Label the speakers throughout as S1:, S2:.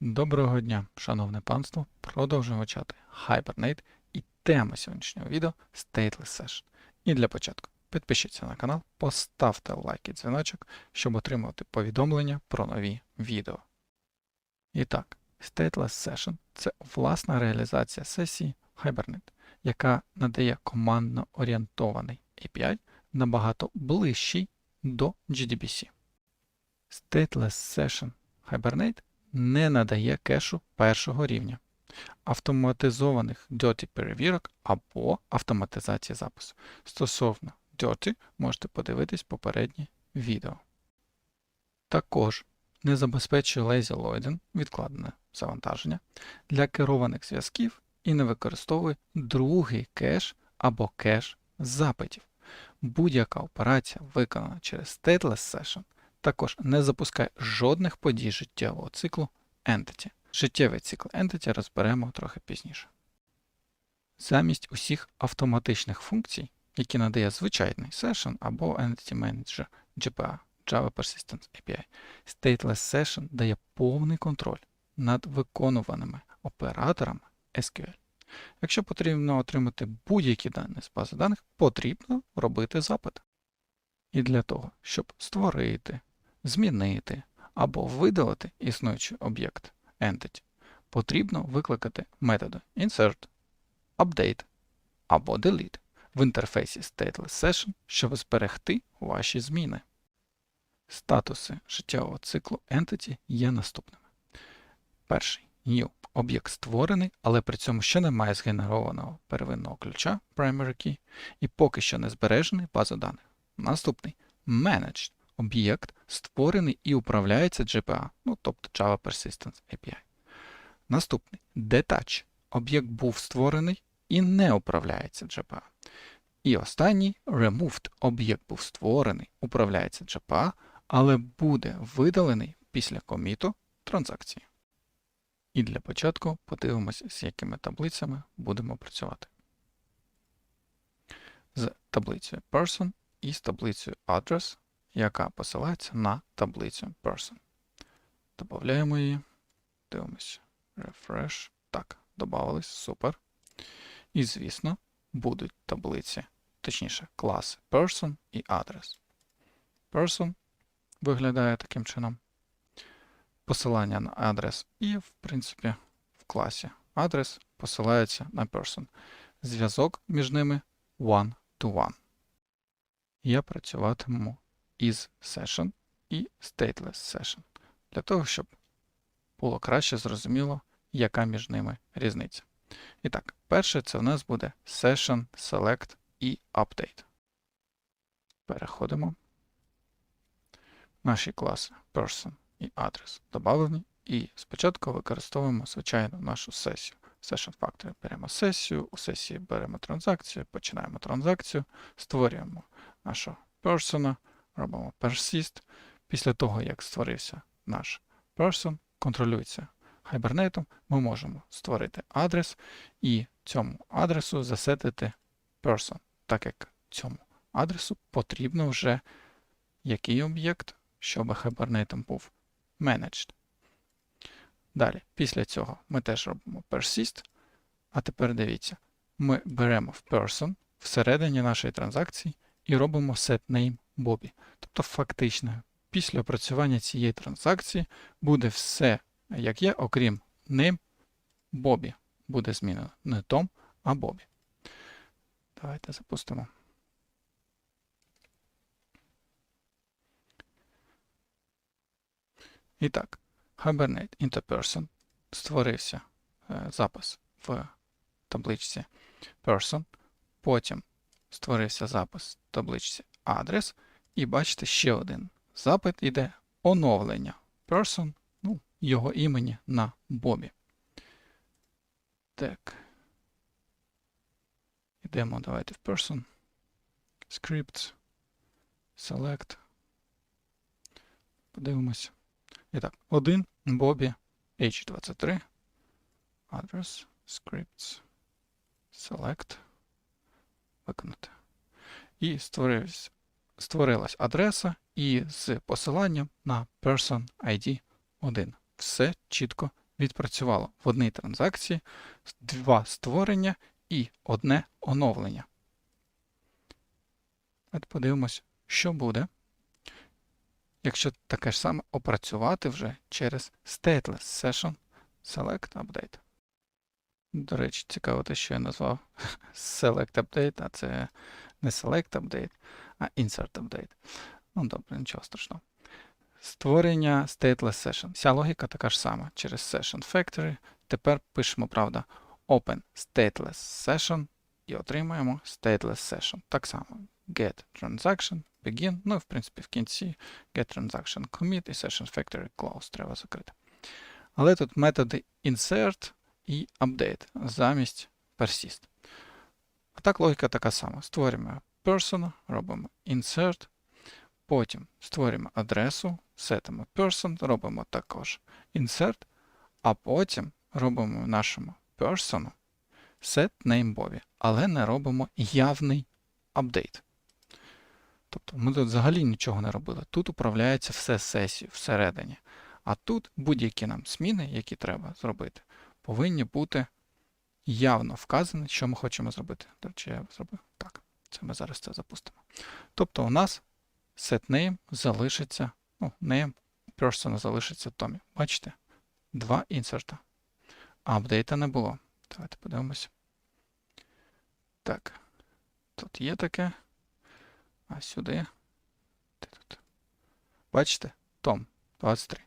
S1: Доброго дня, шановне панство. Продовжуємо вивчати Hibernate і тема сьогоднішнього відео Stateless Session. І для початку підпишіться на канал, поставте лайк і дзвіночок, щоб отримувати повідомлення про нові відео. І так, Stateless Session це власна реалізація сесії Hibernate, яка надає командно орієнтований API набагато ближчий до GDBC. Stateless Session Hibernate не надає кешу першого рівня, автоматизованих Dirty перевірок або автоматизації запису. Стосовно Dirty можете подивитись попереднє відео. Також не забезпечує Lazy Loading відкладене завантаження для керованих зв'язків і не використовує другий кеш або кеш запитів. Будь-яка операція, виконана через Stateless Session, також не запускає жодних подій життєвого циклу Entity. Життєвий цикл Entity розберемо трохи пізніше. Замість усіх автоматичних функцій, які надає звичайний Session або Entity Manager GPA Java Persistence API, Stateless Session дає повний контроль над виконуваними операторами SQL. Якщо потрібно отримати будь-які дані з бази даних, потрібно робити запит. І для того, щоб створити, змінити або видалити існуючий об'єкт Entity, потрібно викликати методи insert, update або delete в інтерфейсі Stateless Session, щоб зберегти ваші зміни. Статуси життєвого циклу Entity є наступними. Перший new об'єкт створений, але при цьому ще немає згенерованого первинного ключа primary key і поки що не збережений базу даних. Наступний managed об'єкт створений і управляється GPA, ну тобто Java Persistence API. Наступний detach об'єкт був створений і не управляється GPA. І останній removed об'єкт був створений, управляється GPA, але буде видалений після коміту транзакції. І для початку подивимося, з якими таблицями будемо працювати. З таблицею person і з таблицею address, яка посилається на таблицю person. Добавляємо її. Дивимося. Refresh. Так, додавались, супер. І, звісно, будуть таблиці, точніше, класи person і address. Person виглядає таким чином. Посилання на адрес і, в принципі, в класі адрес посилається на person. Зв'язок між ними one-to-one. Я працюватиму із session і stateless session для того, щоб було краще зрозуміло, яка між ними різниця. І так, перше це в нас буде session, select і update. Переходимо. Наші класи person і адрес додавлені. І спочатку використовуємо звичайно нашу сесію. Session Factory беремо сесію, у сесії беремо транзакцію, починаємо транзакцію, створюємо нашого persona, робимо persist. Після того, як створився наш person, контролюється Hibernate, ми можемо створити адрес і цьому адресу засетити person, так як цьому адресу потрібно вже який об'єкт, щоб Hibernate був managed. Далі, після цього ми теж робимо persist. А тепер дивіться, ми беремо в person всередині нашої транзакції і робимо setName Bobby. Тобто, фактично, після опрацювання цієї транзакції буде все, як є, окрім name Bobby. Буде змінено не Tom, а Bobby. Давайте запустимо. І так, Hibernate into person створився е, запис в табличці person, потім створився запис в табличці адрес, і бачите, ще один запит іде оновлення person, ну, його імені на Бобі. Так. Йдемо, давайте в person. Scripts. Select. Подивимося. І так, 1 Bobby H23. Address, scripts, select. Виконати. І створилась, створилась адреса і з посиланням на person ID 1. Все чітко відпрацювало в одній транзакції два створення і одне оновлення. От подивимось, що буде, якщо таке ж саме опрацювати вже через stateless session select update. До речі, цікаво те, що я назвав select update, а це не select update, а insert update. Ну, добре, нічого страшного. Створення stateless session. Вся логіка така ж сама. Через session factory. Тепер пишемо, правда, open stateless session і отримаємо stateless session. Так само get transaction, begin. Ну, і, в принципі, в кінці get transaction commit і session factory close треба закрити. Але тут методи insert і update замість persist. А так логіка така сама. Створюємо person, робимо insert, потім створюємо адресу, сетимо person, робимо також insert, а потім робимо нашому person set name але не робимо явний апдейт. Тобто ми тут взагалі нічого не робили. Тут управляється все сесією всередині. А тут будь-які нам зміни, які треба зробити, повинні бути явно вказані, що ми хочемо зробити. До речі, я зробив так. Це ми зараз це запустимо. Тобто у нас setName залишиться, ну, name person залишиться в томі. Бачите? Два інсерта. Апдейта не було. Давайте подивимося. Так. Тут є таке. А сюди. Де тут? Бачите? Том 23.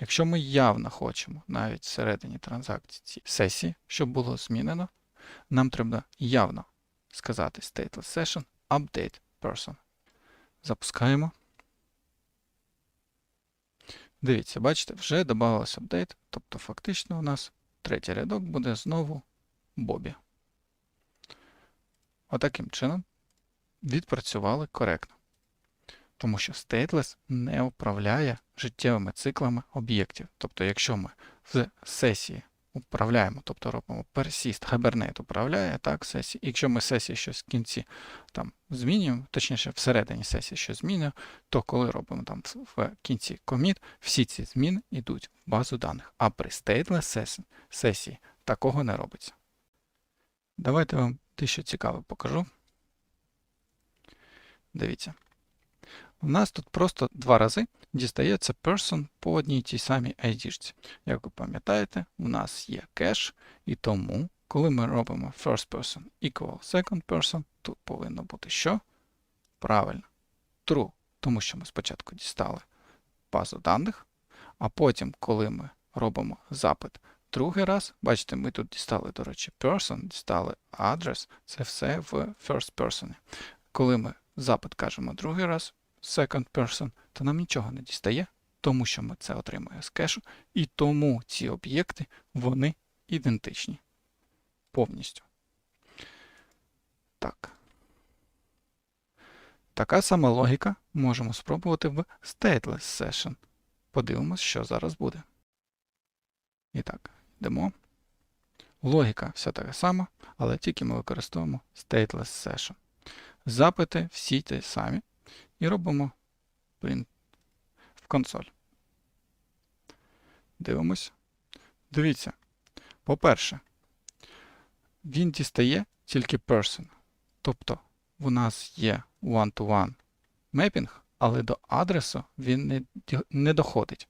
S1: Якщо ми явно хочемо навіть всередині транзакції сесії, щоб було змінено, нам треба явно сказати stateless session update person. Запускаємо. Дивіться, бачите, вже додавалося апдейт, тобто фактично у нас третій рядок буде знову Бобі. Отаким чином відпрацювали коректно. Тому що stateless не управляє життєвими циклами об'єктів. Тобто, якщо ми в сесії управляємо, тобто робимо persist, Hibernate управляє так, сесії. Якщо ми сесії щось в кінці там змінюємо, точніше всередині сесії щось змінюємо, то коли робимо там в кінці commit, всі ці зміни йдуть в базу даних. А при stateless сесії такого не робиться. Давайте вам дещо цікаве покажу. Дивіться. У нас тут просто два рази дістається person по одній тій самій ID. Як ви пам'ятаєте, у нас є кеш, і тому, коли ми робимо first person equal second person, тут повинно бути що? Правильно. True. Тому що ми спочатку дістали базу даних, а потім, коли ми робимо запит другий раз, бачите, ми тут дістали, до речі, person, дістали адрес, це все в first person. Коли ми запит кажемо другий раз, second person, то нам нічого не дістає, тому що ми це отримуємо з кешу, і тому ці об'єкти вони ідентичні повністю. Так. Така сама логіка можемо спробувати в stateless session. Подивимось, що зараз буде. І так, йдемо. Логіка вся така сама, але тільки ми використовуємо stateless session. Запити всі ті самі і робимо print в консоль. Дивимось. Дивіться. По-перше, він дістає тільки person. Тобто у нас є one-to-one мепінг, але до адресу він не, не доходить.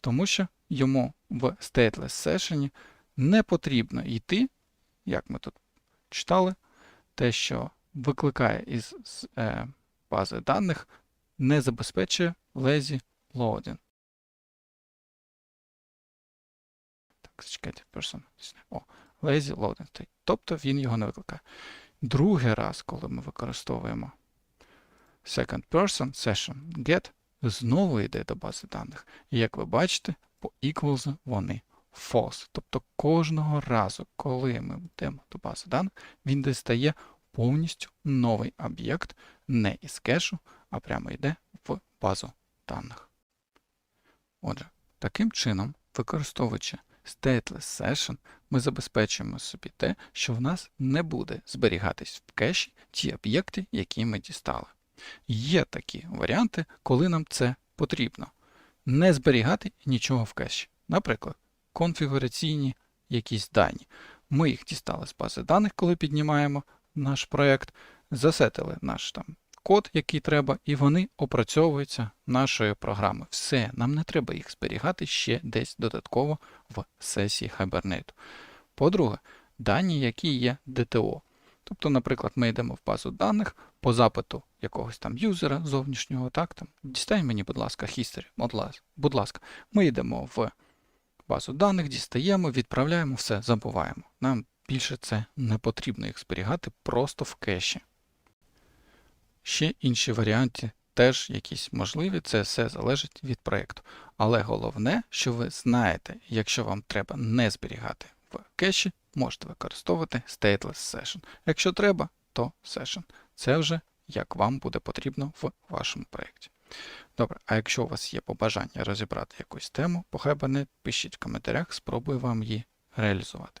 S1: Тому що йому в stateless session не потрібно йти, як ми тут читали, те, що викликає із е, бази даних, не забезпечує lazy loading. Так, зачекайте, person. О, lazy loading. Тобто він його не викликає. Другий раз, коли ми використовуємо second person session get, знову йде до бази даних. І як ви бачите, по equals вони false. Тобто кожного разу, коли ми йдемо до бази даних, він дістає повністю новий об'єкт не із кешу, а прямо йде в базу даних. Отже, таким чином, використовуючи stateless session, ми забезпечуємо собі те, що в нас не буде зберігатись в кеші ті об'єкти, які ми дістали. Є такі варіанти, коли нам це потрібно. Не зберігати нічого в кеші. Наприклад, конфігураційні якісь дані. Ми їх дістали з бази даних, коли піднімаємо наш проект, засетили наш там код, який треба, і вони опрацьовуються нашою програмою. Все, нам не треба їх зберігати ще десь додатково в сесії Hibernate. По-друге, дані, які є DTO. Тобто, наприклад, ми йдемо в базу даних по запиту якогось там юзера зовнішнього, так, там, дістай мені, будь ласка, history, будь ласка. Ми йдемо в базу даних, дістаємо, відправляємо, все, забуваємо. Нам більше це не потрібно їх зберігати просто в кеші. Ще інші варіанти теж якісь можливі, це все залежить від проєкту. Але головне, що ви знаєте, якщо вам треба не зберігати в кеші, можете використовувати stateless session. Якщо треба, то session. Це вже як вам буде потрібно в вашому проєкті. Добре, а якщо у вас є побажання розібрати якусь тему по Hibernate, пишіть в коментарях, спробую вам її реалізувати.